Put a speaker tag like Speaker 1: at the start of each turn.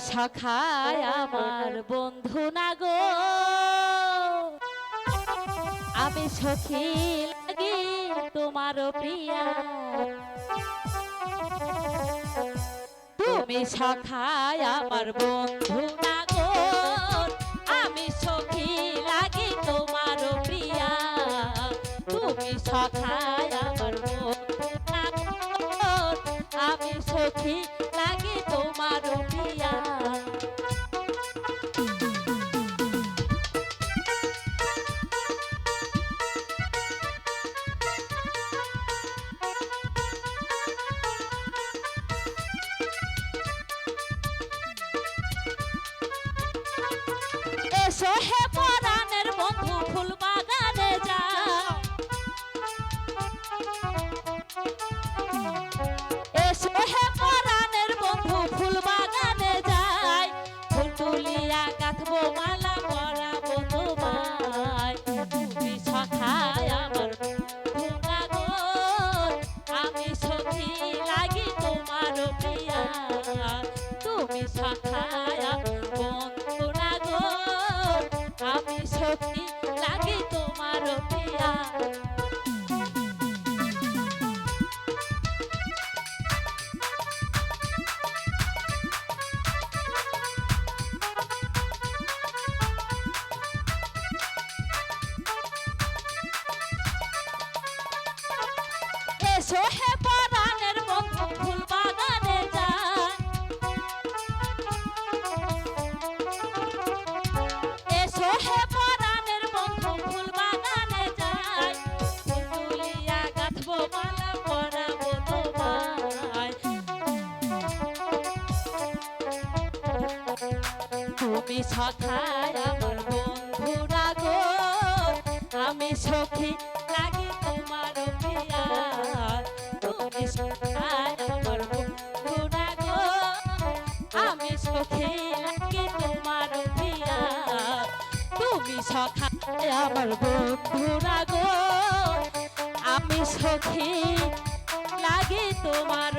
Speaker 1: সখায় আমার বন্ধু না গো। আমি সখী লাগি তোমার প্রিয়া। তুমি সখায় আমার বন্ধু না গো। আমি সখী লাগি তোমার প্রিয়া। তুমি সখায় আমার বন্ধু না গো। আমি সখী তুলিয়া মালা পরাবো তোমায় তুমি সখায় আমার ভুনা আমি সখী লাগি তোমার প্রিয়া তুমি সখায় আমার বন্ধু আমি সখী লাগি এসো হে পরাণের বন্ধু ফুল বাগানে যায়। এসো হে পরাণের বন্ধু ফুল বাগানে যায়। ফুল তুলিয়া গাঁথবো সখায় আমার বন্ধুরা গো, আমি সখী আমি সখে কে তোমার দিয়া তুমি সখা আমার বন্ধুরা গো। আমি সখী লাগে তোমার